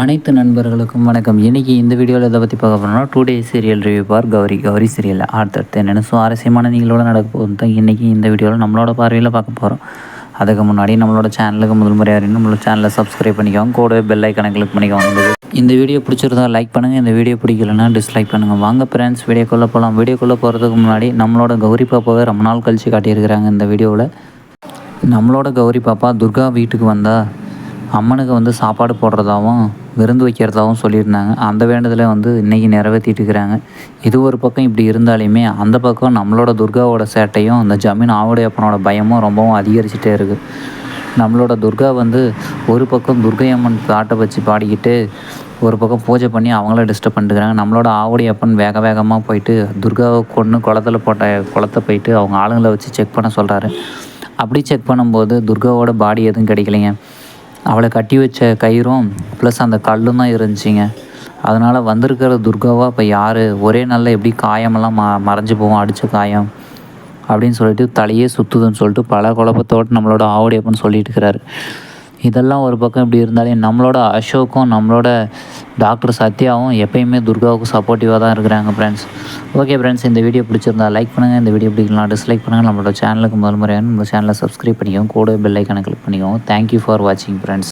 அனைத்து நண்பர்களுக்கும் வணக்கம். இன்றைக்கி இந்த வீடியோவில் இதை பற்றி பார்க்க போனோம்னா டூ டே சீரியல் ரிவ்யூ பார் கௌரி கௌரி சீரியல் அடுத்தடுத்து என்னென்ன சுவாரஸ்யமான நீங்களோட நடக்க போகுது தான் இன்றைக்கி இந்த வீடியோவில் நம்மளோட பார்வையில் பார்க்க போகிறோம் அதுக்கு முன்னாடி நம்மளோட சேனலுக்கு முதல் முறையாக நம்மளோட சேனலை சப்ஸ்கிரைப் பண்ணிக்கோங்க. கூடவே பெல் ஐக்கனை கிளிக் பண்ணிக்கோங்க. இந்த இந்த வீடியோ பிடிச்சிருந்தா லைக் பண்ணுங்கள் இந்த வீடியோ பிடிக்கலன்னா டிஸ்லைக் பண்ணுங்கள் வாங்க ஃப்ரெண்ட்ஸ் வீடியோக்குள்ளே போகலாம் வீடியோக்குள்ளே போகிறதுக்கு முன்னாடி நம்மளோட கௌரி பாப்பாவை ரொம்ப நாள் கழித்து காட்டியிருக்கிறாங்க இந்த வீடியோவில் நம்மளோட கௌரி பாப்பா துர்கா வீட்டுக்கு வந்தால் அம்மனுக்கு வந்து சாப்பாடு போடுறதாவும் விருந்து வைக்கிறதாகவும் சொல்லியிருந்தாங்க. அந்த வேண்டுதலை வந்து இன்றைக்கி நிறைவேற்றிட்டு இருக்கிறாங்க. இது ஒரு பக்கம் இப்படி இருந்தாலுமே அந்த பக்கம் நம்மளோட துர்காவோட சேட்டையும் அந்த ஜமீன் ஆவுடையப்பனோட பயமும் ரொம்பவும் அதிகரிச்சுட்டே இருக்குது நம்மளோட துர்கா வந்து ஒரு பக்கம் துர்கை அம்மன் பாட்டை வச்சு பாடிக்கிட்டு ஒரு பக்கம் பூஜை பண்ணி அவங்கள டிஸ்டர்ப் பண்ணிட்டுக்கிறாங்க நம்மளோட ஆவுடைய அப்பன் வேக வேகமாக போயிட்டு துர்காவை கொன்று குளத்துல போட்ட குளத்த போயிட்டு அவங்க ஆளுங்களை வச்சு செக் பண்ண சொல்கிறாரு அப்படி செக் பண்ணும்போது துர்காவோட பாடி எதுவும் கிடைக்கலைங்க. அவளை கட்டி வச்ச கயிறும் ப்ளஸ் அந்த கல்லும் தான் இருந்துச்சிங்க. அதனால் வந்திருக்கிற துர்காவா இப்போ யார்? ஒரே நாளில் எப்படி காயமெல்லாம் ம மறைஞ்சு போவோம் அடித்த காயம்? அப்படின்னு சொல்லிட்டு தலையே சுற்றுதுன்னு சொல்லிட்டு பல குழப்பத்தோடு நம்மளோட ஆவுடையப்பன் சொல்லிட்டு இருக்கிறாரு. இதெல்லாம் ஒரு பக்கம் இப்படி இருந்தாலே நம்மளோட அசோக்கும் நம்மளோட டாக்டர் சத்யாவும் எப்பயுமே துர்காவுக்கு சப்போர்ட்டிவாக தான் இருக்கிறாங்க ஃப்ரெண்ட்ஸ் ஓகே ஃப்ரெண்ட்ஸ் இந்த வீடியோ பிடிச்சிருந்தா லைக் பண்ணுங்கள் இந்த வீடியோ பிடிக்கலாம் டிஸ்லைக் பண்ணுங்கள் நம்மளோட சேனலுக்கு முதல் முறையான நம்ம சேனலை சப்ஸ்கிரைப் பண்ணிக்கோங்க. கூட பெல் ஐக்கனை கிளிக் பண்ணிக்கோங்க. தேங்க்யூ ஃபார் வாட்சிங் ஃப்ரெண்ட்ஸ்